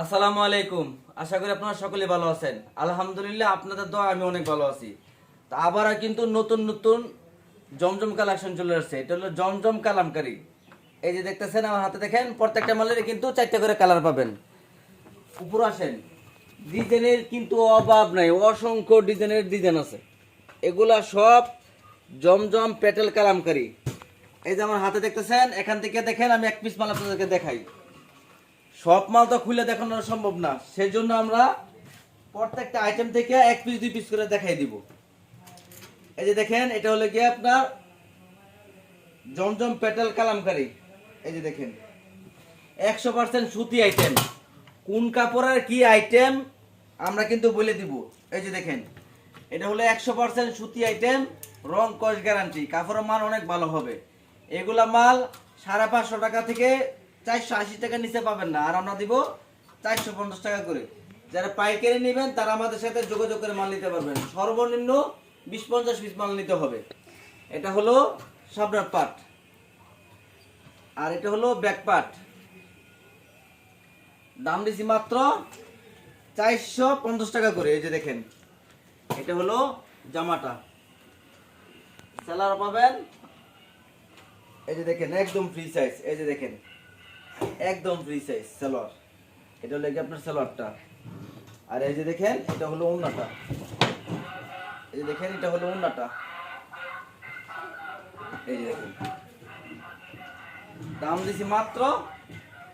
আসসালামু আলাইকুম। আশা করি আপনারা সকলে ভালো আছেন। আলহামদুলিল্লাহ আপনাদের দোয়া আমি অনেক ভালো আছি। তা আবার কিন্তু নতুন নতুন জমজম কালেকশন চলে আসছে। এটা হলো জমজম কালামকারি। এই যে দেখতেছেন আমার হাতে দেখেন, প্রত্যেকটা মালের কিন্তু চারটে করে কালার পাবেন। উপর আসেন। ডিজাইনের কিন্তু অভাব নাই, অসংখ্য ডিজাইনের ডিজাইন আছে। এগুলা সব জমজম পেটেল কালামকারি। এই যে আমার হাতে দেখতেছেন, এখান থেকে দেখেন, আমি এক পিস মাল আপনাদেরকে দেখাই। সব মাল তো খুলে দেখানো সম্ভব না। সেই জন্য আমরা প্রত্যেকটা আইটেম থেকে এক পিস দুই পিস করে দেখাই দিব। এই যে দেখেন, এটা হলো গিয়ে আপনার জমজম পেটেল কালামকারি। এই যে দেখেন, একশো পার্সেন্ট সুতি আইটেম কোন কাপড়ের কি আইটেম আমরা কিন্তু বলে দিব। এই যে দেখেন, এটা হলো একশো পার্সেন্ট সুতি আইটেম রং কস গ্যারান্টি কাপড়ের মান অনেক ভালো হবে। এগুলা মাল সাড়ে পাঁচশো টাকা থেকে চারশো আশি টাকা নিচে পাবেন না, আর আমরা দিব চারশো পঞ্চাশ টাকা করে। যারা পাইকারি নেবেন, তারা আমাদের সাথে যোগাযোগ করে মাল নিতে পারবেন। সর্বনিম্ন বিশ পঞ্চাশ পিস মাল নিতে হবে। এটা হলো সাবনার পাট। আর এটা হলো ব্যাক পাট। দাম দিছি মাত্র চারশো পঞ্চাশ টাকা করে, এই যে দেখেন। এটা হলো জামাটা। সেলার পাবেন। এই যে দেখেন, একদম ফ্রি সাইজ এই যে দেখেন। একদম ফ্রি সাইজ সেলোয়ার। এটা হলো আপনার সেলোয়ারটা? আর এই যে দেখেন, এটা হলো উন্নাটা এই যে দেখেন, এটা হলো উন্নাটা এই যে দেখেন। দাম দিছি মাত্র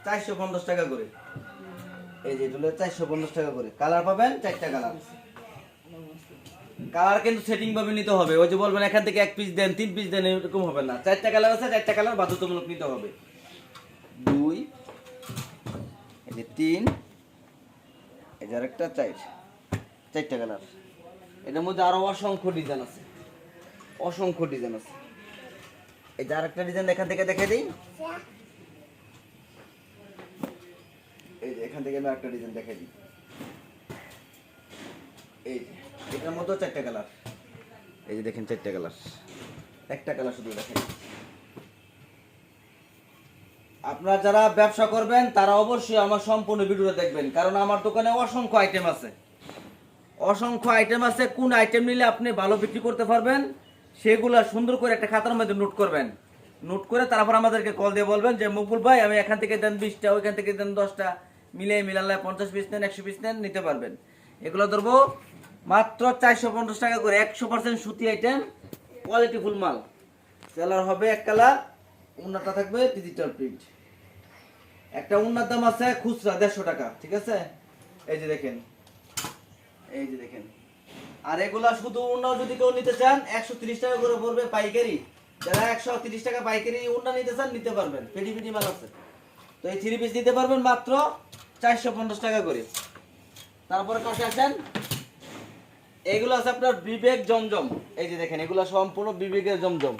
চারশো পঞ্চাশ টাকা করে। এই যে এটা হলো চারশো পঞ্চাশ টাকা করে। কালার পাবেন চারটা কালার। কালার কিন্তু সেটিং ভাবে নিতে হবে। ওই যে বলবেন, এখান থেকে এক পিস দেন, তিন পিস দেন, এরকম হবে না। চারটা কালার আছে, চারটা কালার বাধ্যতামূলক নিতে হবে। দুই এই যে তিন, এই যে আরেকটা চার, চারটা কালার এটার মধ্যে আরও অসংখ্য ডিজাইন আছে। অসংখ্য ডিজাইন আছে। এই যে আরেকটা ডিজাইন এখান থেকে দেখে দিই। এই যে এখান থেকে আমি আরেকটা ডিজাইন দেখে দিই। এই এটার মধ্যেও চারটা কালার এই যে দেখেন চারটা কালার একটা কালার শুধু দেখেন আপনারা যারা ব্যবসা করবেন, তারা অবশ্যই আমার সম্পূর্ণ ভিডিওটা দেখবেন, কারণ আমার দোকানে অসংখ্য আইটেম আছে। অসংখ্য আইটেম আছে, কোন আইটেম নিলে আপনি ভালো বিক্রি করতে পারবেন, সেগুলো সুন্দর করে একটা খাতার মধ্যে নোট করবেন। নোট করে তারপর আমাদেরকে কল দিয়ে বলবেন যে মকবুল ভাই, আমি এখান থেকে দেন বিশটা, ওইখান থেকে দেন দশটা মিলে মিলালে পঞ্চাশ পিস নেন, একশো পিস নেন, নিতে পারবেন। এগুলো ধরবো মাত্র চারশো পঞ্চাশ টাকা করে, একশো পার্সেন্ট সুতি আইটেম কোয়ালিটি ফুল মাল। সেলার হবে এক কালার উন্নাটা থাকবে ডিজিটাল প্রিন্ট একটা উন্নার দাম আছে খুচরা দেড়শো টাকা, ঠিক আছে? এই যে দেখেন। এই যে দেখেন। আর এগুলা শুধু উন্না যদি কেউ নিতে চান, একশো টাকা করে পড়বে পাইকারি। যারা একশো টাকা পাইকারি উন্না নিতে চান, নিতে পারবেন। পেটি পেটি মাল আছে। তো এই থ্রি পিস নিতে পারবেন মাত্র চারশো পঞ্চাশ টাকা করে। তারপরে কাছে আসেন। এগুলো আছে আপনার বিবেক জমজম। এই যে দেখেন, এগুলো সম্পূর্ণ বিবেকের জমজম।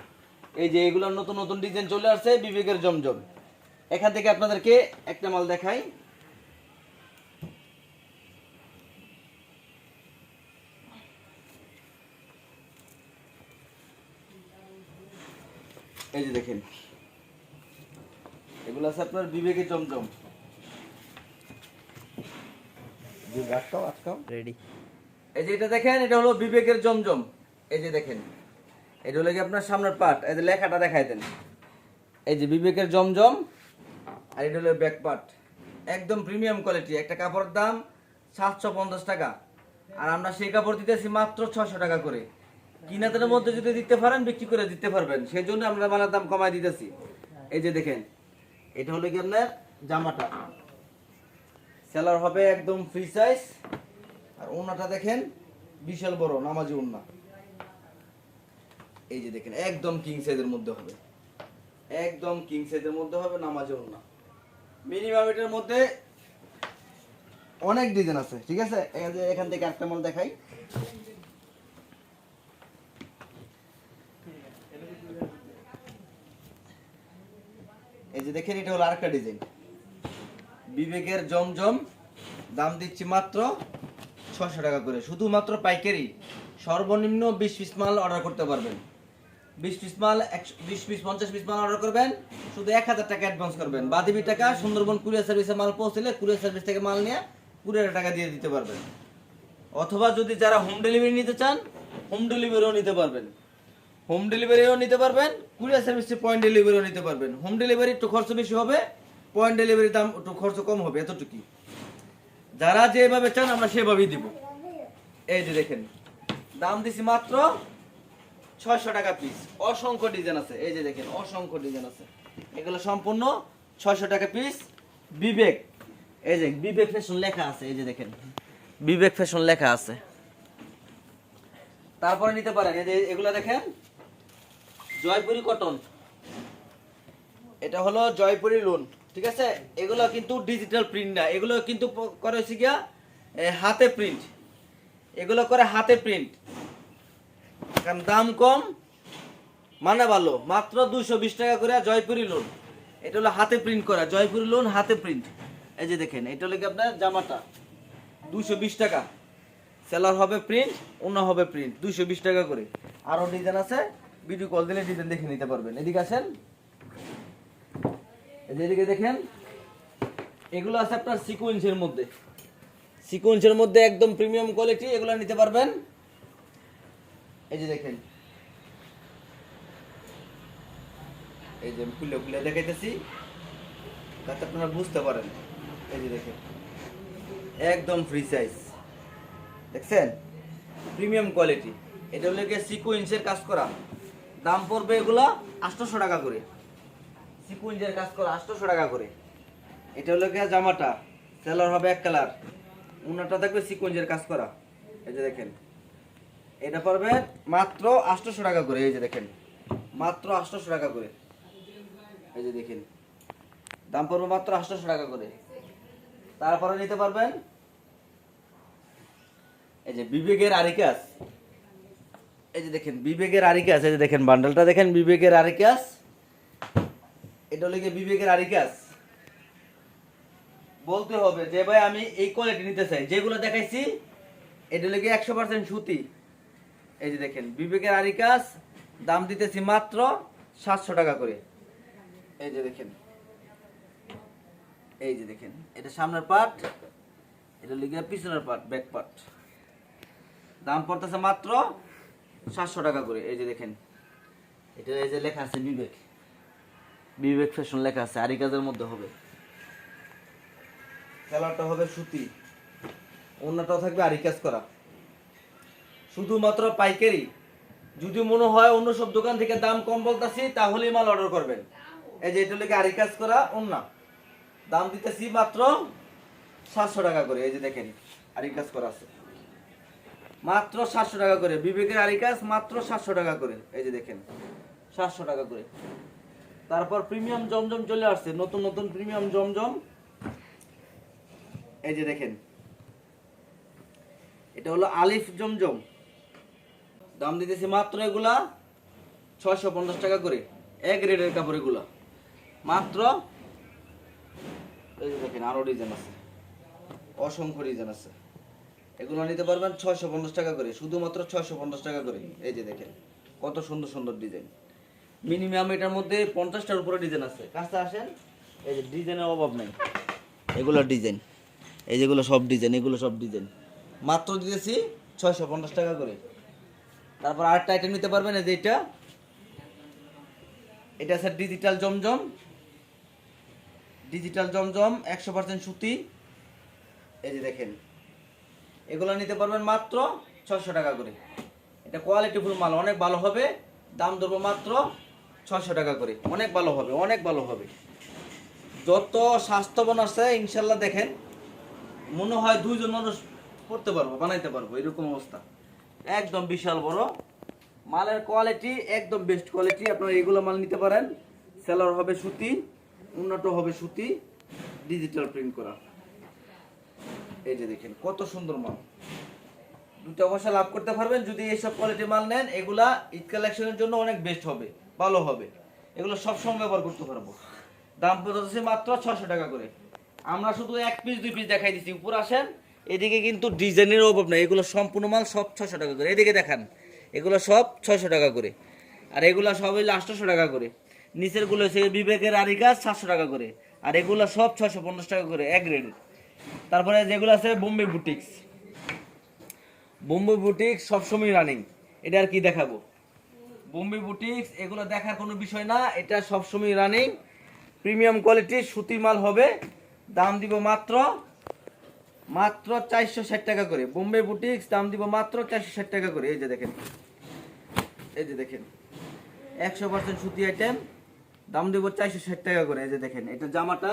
এই যে এগুলো নতুন নতুন ডিজাইন চলে আসছে বিবেকের জমজম। এখান থেকে আপনাদেরকে একটা মাল দেখাই। এই যে দেখেন। এগুলো আছে আপনার বিবেকের জমজম। আটকাও আটকাও। রেডি এই যে এটা দেখেন এটা হলো বিবেকের জমজম। এই যে দেখেন। এটা হলো কি আপনার সামনের পার্ট এই যে লেখাটা দেখাই দেন। এই যে বিবেকের জমজম, আর এটা হলো ব্যাক পার্ট একদম প্রিমিয়াম কোয়ালিটি একটা কাপড়ের দাম সাতশো পঞ্চাশ টাকা। আর আমরা সেই কাপড় দিতেছি মাত্র ছশো টাকা করে। কিনাতের মধ্যে যদি দিতে পারেন, বিক্রি করে দিতে পারবেন। সেই জন্য আমরা মালের দাম কমাই দিতেছি। এই যে দেখেন, এটা হলো কি আপনার জামাটা। সেলার হবে একদম ফ্রি সাইজ আর ওনাটা দেখেন, বিশাল বড়, নামাজি ওন্না এই যে দেখেন, একদম কিং সাইজের মধ্যে হবে। একদম কিং সাইজের মধ্যে হবে নামাজি না মিনিমাম এটার মধ্যে অনেক ডিজাইন আছে, ঠিক আছে? এখান থেকে একটা মাল দেখাই। এই যে দেখেন, এটা হলো আরেকটা ডিজাইন বিবেকের জমজম, দাম দিচ্ছি মাত্র ছশো টাকা করে। শুধুমাত্র পাইকারি। সর্বনিম্ন বিশ পিস মাল অর্ডার করতে পারবেন। বিশ পিস মাল বিশ পিস পঞ্চাশ পিস মাল অর্ডার করবেন। শুধু এক হাজার টাকা অ্যাডভান্স করবেন। বাদিবি টাকা সুন্দরবন কুরিয়ার সার্ভিসে মাল পৌঁছলে কুরিয়ার সার্ভিস থেকে মাল নিয়ে কুরিয়ার টাকা দিয়ে দিতে পারবেন। অথবা যদি যারা হোম ডেলিভারি নিতে চান হোম ডেলিভারিও নিতে পারবেন। হোম ডেলিভারিও নিতে পারবেন, কুরিয়ার সার্ভিসে পয়েন্ট ডেলিভারিও নিতে পারবেন। হোম ডেলিভারি একটু খরচ বেশি হবে পয়েন্ট ডেলিভারির দাম একটু খরচ কম হবে এতটুকুই যারা যেভাবে চান, আমরা সেভাবেই দিব। এই যে দেখেন, দাম দিছি মাত্র ছয়শো টাকা পিস অসংখ্য ডিজাইন আছে। এই যে দেখেন, অসংখ্য ডিজাইন আছে। এগুলো সম্পূর্ণ ছয়শো টাকা পিস বিবেক। এই যে বিবেক ফ্যাশন লেখা আছে, এই যে দেখেন। বিবেক ফ্যাশন লেখা আছে। তারপরে নিতে পারেন এগুলো দেখেন, জয়পুরি কটন এটা হলো জয়পুরি লোন ঠিক আছে? এগুলো কিন্তু ডিজিটাল প্রিন্ট না। এগুলো কিন্তু করে হচ্ছে গিয়া হাতে প্রিন্ট এগুলো করে হাতে প্রিন্ট কারণ দাম কম মানে ভালো। মাত্র দুশো বিশ টাকা করে জয়পুরি লোন এটা হলো হাতে প্রিন্ট করা, জয়পুরি লোন হাতে প্রিন্ট এই যে দেখেন, এটা হলো কি আপনার জামাটা? দুশো বিশ টাকা। সেলার হবে প্রিন্ট অন্য হবে প্রিন্ট দুইশো বিশ টাকা করে। আরও ডিজাইন আছে ভিডিও কল দিলে ডিজাইন দেখে নিতে পারবেন। এদিকে আসেন। এদিকে দেখেন, এগুলো আছে আপনার সিকোয়েন্সের মধ্যে। সিকোয়েন্সের মধ্যে একদম প্রিমিয়াম কোয়ালিটি এগুলো নিতে পারবেন। এই যে দেখেন। এই যে খুলে খুলে দেখাইতেছি, তাতে আপনারা বুঝতে পারেন। এই যে দেখেন, একদম ফ্রি সাইজ দেখছেন? প্রিমিয়াম কোয়ালিটি এটা হলো গিয়ে সিকোয়েন্সের কাজ করা। দাম পড়বে এগুলো আটশোশো টাকা করে। সিকুয়েন্সের কাজ করা আটশোশো টাকা করে। এটা হলো গিয়ে জামাটা। সেলার হবে এক কালার। উনাটা দেখবে সিকুয়েন্সের কাজ করা। এই যে দেখেন। এটা পড়বে মাত্র আটশোশো টাকা করে, এই যে দেখেন। মাত্র আটশোশো টাকা করে। এই যে দেখেন। দাম পড়বে মাত্র আটশোশো টাকা করে। তারপরে নিতে পারবেন এই যে বিবেকের আরিকাস। এই যে দেখেন, বিবেকের আরিকাস, এই যে দেখেন বান্ডেলটা দেখেন, বিবেকের আরিকাস। এটা গিয়ে বিবেকের আরিকাস। বলতে হবে যে ভাই, আমি এই কোয়ালিটি নিতে চাই। যেগুলো দেখাইছি, এটা গিয়ে একশো পার্সেন্ট সুতি। এই যে দেখেন, বিবেকের আরিকাস দাম দিতেছি মাত্র সাতশো টাকা করে। এই যে দেখেন, এই যে দেখেন, এটা সামনের পার্ট এটা গিয়ে পিছনের পার্ট ব্যাক পার্ট দাম পড়তেছে মাত্র সাতশো টাকা করে। এই যে দেখেন, এটা এই যে লেখা আছে বিবেক। বিবেক ফ্যাশন লেখা আছে আরি কাজের মধ্যে হবে। কালারটা হবে সুতি। অন্যটাও থাকবে আরি কাজ করা। শুধুমাত্র পাইকারি। যদি মনে হয় অন্য সব দোকান থেকে দাম কম বলতেছি, তাহলেই মাল অর্ডার করবেন। এই যে এটা আরি কাজ করা অন্য দাম দিতেছি মাত্র সাতশো টাকা করে। এই যে দেখেন আরি কাজ করা আছে। মাত্র সাতশো টাকা করে। বিবেকের আরিকাস মাত্র সাতশো টাকা করে। এই যে দেখেন, সাতশো টাকা করে। তারপর প্রিমিয়াম জমজম চলে আসছে। নতুন নতুন প্রিমিয়াম জমজম। এই যে দেখেন, এটা হলো আলিফ জমজম। দাম দিতেছি মাত্র এগুলা ছয়শো পঞ্চাশ টাকা করে। এক রেটের কাপড় এগুলা। মাত্র, এই যে দেখেন আরও ডিজাইন আছে। অসংখ্য ডিজাইন আছে। এগুলো নিতে পারবেন ছয়শো পঞ্চাশ টাকা করে, শুধুমাত্র ছয়শো পঞ্চাশ টাকা করে। এই যে দেখেন, কত সুন্দর সুন্দর ডিজাইন মিনিমাম এটার মধ্যে পঞ্চাশটার উপরে ডিজাইন আছে। কাছে আসেন, এই যে ডিজাইনের অভাব নেই। এগুলো ডিজাইন এই যেগুলো সব ডিজাইন এগুলো সব ডিজাইন মাত্র দিতেছি ছয়শো পঞ্চাশ টাকা করে। তারপর আরেকটা আইটেম নিতে পারবেন, এই যে এটা। এটা আছে ডিজিটাল জমজম। ডিজিটাল জমজম, একশো পার্সেন্ট সুতি। এই যে দেখেন, এগুলো নিতে পারবেন মাত্র ছশো টাকা করে। এটা কোয়ালিটিফুল মাল, অনেক ভালো হবে। দাম ধরবো মাত্র ছশো টাকা করে। অনেক ভালো হবে, অনেক ভালো হবে। যত স্বাস্থ্যবান আছে, ইনশাল্লাহ দেখেন, মনে হয় দুইজন মানুষ করতে পারব, বানাইতে পারব, এরকম অবস্থা। একদম বিশাল বড়। মালের কোয়ালিটি একদম বেস্ট কোয়ালিটি আপনারা এগুলো মাল নিতে পারেন। সেলার হবে সুতি, উন্নত হবে সুতি ডিজিটাল প্রিন্ট করা। এই যে দেখেন, কত সুন্দর মাল। দুটো পয়সা লাভ করতে পারবেন, যদি এইসব কোয়ালিটি মাল নেন, এগুলা ঈদ কালেকশনের জন্য অনেক বেস্ট হবে, ভালো হবে। এগুলো সব সময় ব্যবহার করতে পারব। দাম পড়তেছে মাত্র ছশো টাকা করে। আমরা শুধু এক পিস দুই পিস দেখাই দিচ্ছি উপর আসেন এদিকে কিন্তু ডিজাইনের অভাব নাই। এগুলো সম্পূর্ণ মাল সব ছশো টাকা করে। এদিকে দেখান, এগুলো সব ছয়শো টাকা করে। আর এগুলো সব হইলে আটশোশো টাকা করে। নিচেরগুলো হচ্ছে বিবেকের আরি কাজ সাতশো টাকা করে। আর এগুলো সব ছয়শো পঞ্চাশ টাকা করে, এক রেডি তারপরে যেগুলো আছে বোম্বে বুটিক্স বোম্বে বুটিক্স সবসময় রানিং এটা আর কি দেখাবো? বোম্বে বুটিক্স এগুলো দেখার কোনো বিষয় না। এটা সবসময় রানিং প্রিমিয়াম কোয়ালিটির সুতির মাল হবে। দাম দিব মাত্র মাত্র চারশো ষাট টাকা করে। বোম্বে বুটিক্স, দাম দিব মাত্র চারশো ষাট টাকা করে। এই যে দেখেন। এই যে দেখেন। একশো পার্সেন্ট সুতি আইটেম দাম দিব চারশো ষাট টাকা করে। এই যে দেখেন, এটা জামাটা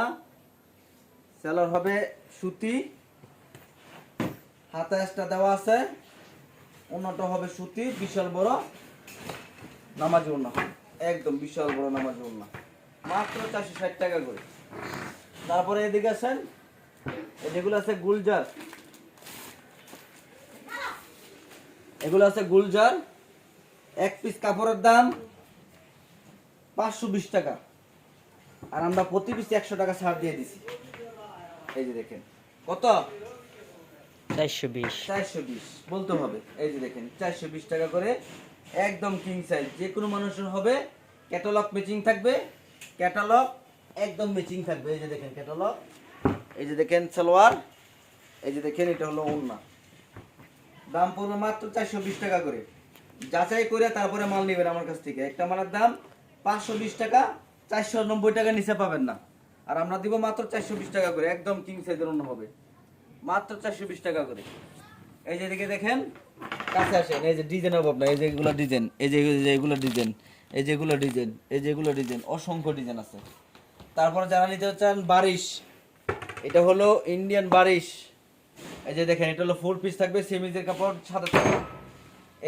সেলার হবে সুতি। হাতা এক্সট্রা দেওয়া আছে। অন্যটা হবে সুতি, বিশাল বড় নামাজি ওনা একদম বিশাল বড় নামাজি ওনা মাত্র চারশো ষাট টাকা করে। তারপরে এদিকে এই যেগুলো আছে গুলজার এগুলো আছে গুলজার এক পিস কাপড়ের দাম পাঁচশো বিশ টাকা। আর আমরা প্রতি পিস একশো টাকা ছাড় দিয়ে দিছি। এই যে দেখেন কত? চারশো বিশ। চারশো বিশ বলতে হবে। এই যে দেখেন চারশো বিশ টাকা করে একদম কিং সাইজ যে কোনো মানুষের হবে ক্যাটালগ ম্যাচিং থাকবে ক্যাটালগ একদম ম্যাচিং থাকবে। এই যে দেখেন ক্যাটালগ এই যে দেখেন সালোয়ার, এই যে দেখেন এটা হলো ওড়না। দাম পড়বে মাত্র চারশো বিশ টাকা করে। যাচাই করে তারপরে মাল নেবেন আমার কাছ থেকে। একটা মালের দাম পাঁচশো বিশ টাকা, চারশো নব্বই টাকা নিচে পাবেন না। আর আমরা দিব মাত্র চারশো বিশ টাকা করে, একদম কিং সাইজের অন্য হবে। মাত্র চারশো বিশ টাকা করে। এই যে এদিকে দেখেন, কাছে আসেন। এই যে ডিজাইন হবে আপনার, এই যে এগুলো ডিজাইন, এই যে এই যে এগুলো ডিজাইন, এই যেগুলো ডিজাইন, এই যেগুলো ডিজাইন, অসংখ্য ডিজাইন আছে। তারপরে যারা নিতে চান বারিশ এটা হলো ইন্ডিয়ান বারিশ। এই যে দেখেন, এটা হলো ফুল পিস থাকবে, সেমিজের কাপড় সাদা থাকবে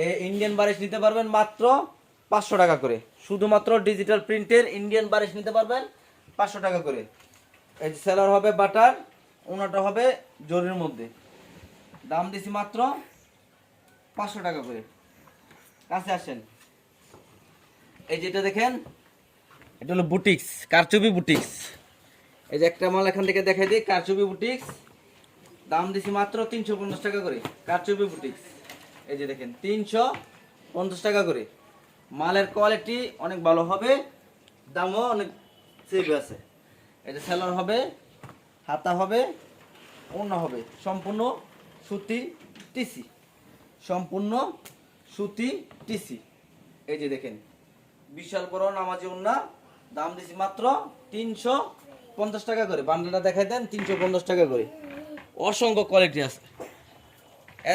এই ইন্ডিয়ান বারিশ নিতে পারবেন মাত্র পাঁচশো টাকা করে। শুধুমাত্র ডিজিটাল প্রিন্টের ইন্ডিয়ান বারিশ নিতে পারবেন পাঁচশো টাকা করে। এই যে সেলার হবে বাটার ওনাটা হবে জরির মধ্যে। দাম দিছি মাত্র পাঁচশো টাকা করে। কাছে আসেন। এই যেটা দেখেন, এটা হলো বুটিক্স কারচুপি বুটিক্স এই যে একটা মাল এখান থেকে দেখাই দিই, কারচুপি বুটিক্স দাম দিছি মাত্র তিনশো পঞ্চাশ টাকা করে, কারচুপি বুটিক্স এই যে দেখেন, তিনশো পঞ্চাশ টাকা করে। মালের কোয়ালিটি অনেক ভালো হবে, দামও অনেক সেভ আছে। এটা সেলার হবে, হাতা হবে, ওড়না হবে। সম্পূর্ণ সুতি টিসি সম্পূর্ণ সুতি টিসি এই যে দেখেন, বিশাল বড় নামাজি ওড়না, দাম দিছি মাত্র তিনশো পঞ্চাশ টাকা করে, বান্ডেলটা দেখাই দেন, তিনশো পঞ্চাশ টাকা করে। অসংখ্য কোয়ালিটি আছে।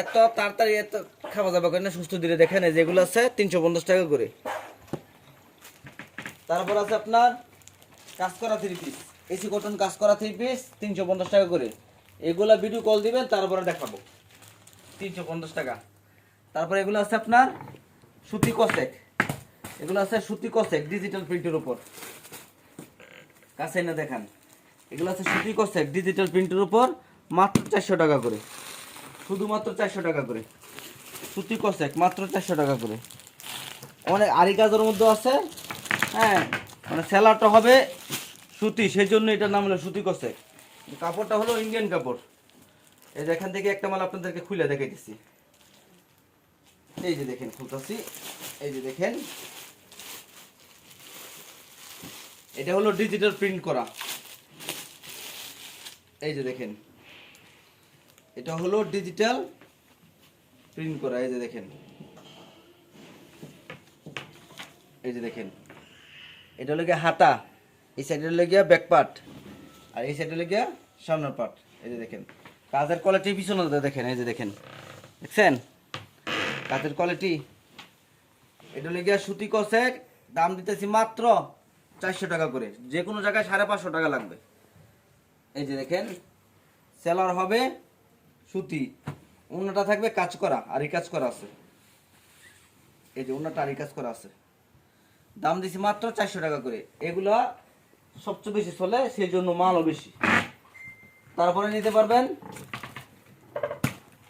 এত তাড়াতাড়ি এত খাওয়া দাওয়া করে না, সুস্থ দেখেন, এই যেগুলো আছে, তিনশো পঞ্চাশ টাকা করে। তারপর আছে আপনার কাজ করা থ্রি পিস এসি কটন কাজ করা থ্রি পিস তিনশো পঞ্চাশ টাকা করে। এগুলা ভিডিও কল দিবেন, তারপরে দেখাবো। তিনশো পঞ্চাশ টাকা। তারপরে এগুলো আছে আপনার সুতি কসেক। এগুলো আছে সুতি কসেক ডিজিটাল প্রিন্টের উপর। কাছে না দেখান। এগুলো আছে সুতি কসেক ডিজিটাল প্রিন্টের উপর মাত্র চারশো টাকা করে। শুধুমাত্র চারশো টাকা করে। সুতি কসেক মাত্র চারশো টাকা করে। অনেক আরি কাজের মধ্যে আছে। হ্যাঁ মানে সেলারটা হবে সুতি সেই জন্য এটার নাম হলো সুতি কসেক কাপড়টা হলো ইন্ডিয়ান কাপড়। এই যে এখান থেকে একটা মাল আপনাদেরকে খুলে দেখাই দিচ্ছি এই যে দেখেন, খুলতেছি। এই যে দেখেন এটা হলো ডিজিটাল প্রিন্ট করা। এই যে দেখেন। এটা হলো ডিজিটাল প্রিন্ট করা, এই যে দেখেন। এই যে দেখেন। এটা হলো হাতা, এই সাইডে হলো গিয়া ব্যাক পার্ট আর এই সাইডে হলো গিয়া সামনের পার্ট এই যে দেখেন। কাজের কোয়ালিটি পিছনে দেখেন, এই যে দেখেন। দেখছেন? কাজের কোয়ালিটি এটা হলো গিয়া সুতি কষেক দাম দিতেছি মাত্র চারশো টাকা করে। যে কোনো জায়গায় সাড়ে পাঁচশো টাকা লাগবে। এই যে দেখেন সেলার হবে সুতি। অন্যটা থাকবে কাজ করা, আর কাজ করা আছে। এই যে অন্যটা আর কাজ করা আছে। দাম দিছি মাত্র চারশো টাকা করে। এগুলা সবচেয়ে বেশি চলে, সেই জন্য মালও বেশি। তারপরে নিতে পারবেন,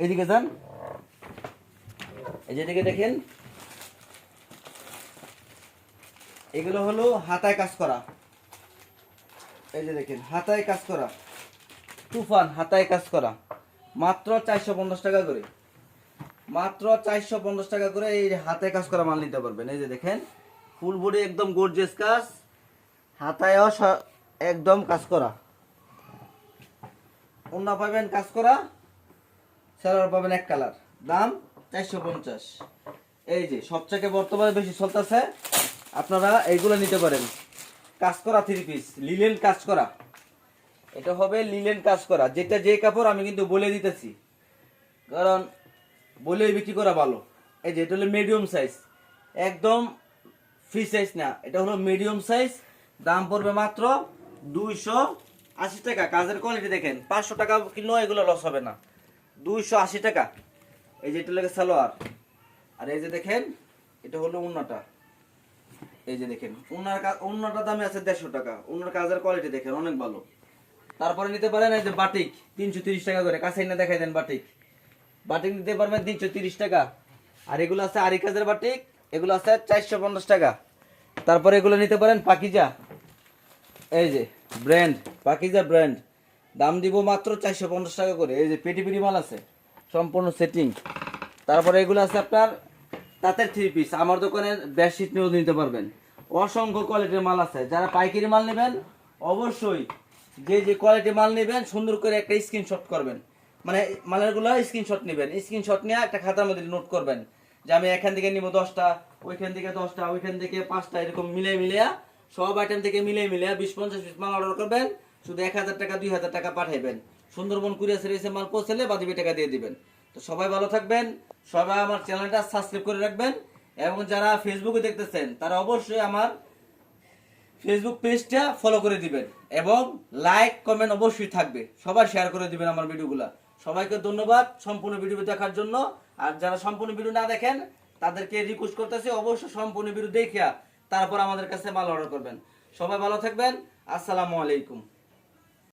এদিকে যান। এই যেদিকে দেখেন এগুলো হলো হাতায় কাজ করা। এই যে দেখেন, হাতায় কাজ করা। তুফান, হাতায় কাজ করা। মাত্র চারশো পঞ্চাশ টাকা করে। মাত্র চারশো পঞ্চাশ টাকা করে এই হাতে কাজ করা মাল নিতে পারবেন। এই যে দেখেন, ফুল বডি একদম গর্জিয়াস কাজ। হাতায়ও একদম কাজ করা। অন্য পাবেন কাজ করা স্যালার পাবেন এক কালার। দাম চারশো পঞ্চাশ। এই যে সবথেকে বর্তমানে বেশি চলতেছে আপনারা এইগুলো নিতে পারেন। কাজ করা থ্রি পিস লিলেন কাজ করা। এটা হবে লিলেন কাজ করা। যেটা যে কাপড় আমি কিন্তু বলে দিতেছি। কারণ বলে বিক্রি করা ভালো। এই যে এটা হলো মিডিয়াম সাইজ একদম ফ্রি সাইজ না। এটা হলো মিডিয়াম সাইজ দাম পড়বে মাত্র দুইশো আশি টাকা। কাজের কোয়ালিটি দেখেন, পাঁচশো টাকা কিলো এগুলো লস হবে না। দুইশো আশি টাকা। এই যে এটা লাগে সালোয়ার। আর এই যে দেখেন, এটা হলো উন্নাটা এই যে দেখেন উন্নার উন্নাটা দামে আছে দেড়শো টাকা। উন্নার কাজের কোয়ালিটি দেখেন, অনেক ভালো। তারপরে নিতে পারেন এই যে বাটিক, তিনশো তিরিশ টাকা করে। কাছে না দেখাই দেন বাটিক। বাটিক নিতে পারবেন তিনশো তিরিশ টাকা। আর এগুলো আছে আরি কাজের বাটিক, এগুলো আছে চারশো পঞ্চাশ টাকা। তারপরে এগুলো নিতে পারেন পাকিজা। এই যে ব্র্যান্ড পাকিজা ব্র্যান্ড দাম দিব মাত্র চারশো পঞ্চাশ টাকা করে। এই যে পেটি পেটি মাল আছে, সম্পূর্ণ সেটিং তারপরে এগুলো আছে আপনার তাঁতের থ্রি পিস আমার দোকানের বেডশিট নিয়েও নিতে পারবেন। অসংখ্য কোয়ালিটির মাল আছে। যারা পাইকারি মাল নেবেন, অবশ্যই যে যে কোয়ালিটি মাল নেবেন, সুন্দর করে একটা স্ক্রিনশট করবেন। মানে মালেরগুলো স্ক্রিনশট নেবেন। স্ক্রিনশট নিয়ে একটা খাতার মধ্যে নোট করবেন যে আমি এখান থেকে নিব দশটা, ওইখান থেকে দশটা, ওইখান থেকে পাঁচটা, এরকম মিলে মিলিয়ে সব আইটেম থেকে মিলে মিলিয়ে বিশ পঞ্চাশ পিস মাল অর্ডার করবেন। শুধু এক হাজার টাকা, দুই হাজার টাকা পাঠাইবেন। সুন্দরবন কুরিয়ার সার্ভিসে মাল পৌঁছালে বাদিবি টাকা দিয়ে দিবেন। তো সবাই ভালো থাকবেন, সবাই আমার চ্যানেলটা সাবস্ক্রাইব করে রাখবেন, এবং যারা ফেসবুকে দেখতেছেন, তারা অবশ্যই আমার ফেসবুক পেজটা ফলো করে দিবেন, এবং লাইক কমেন্ট অবশ্যই থাকবে। সবাই শেয়ার করে দিবেন আমার ভিডিওগুলো। সবাইকে ধন্যবাদ সম্পূর্ণ ভিডিও দেখার জন্য। আর যারা সম্পূর্ণ ভিডিও না দেখেন, তাদেরকে রিকোয়েস্ট করতেছি, অবশ্যই সম্পূর্ণ ভিডিও দেখিয়া তারপর আমাদের কাছে মাল অর্ডার করবেন। সবাই ভালো থাকবেন, আসসালামু আলাইকুম।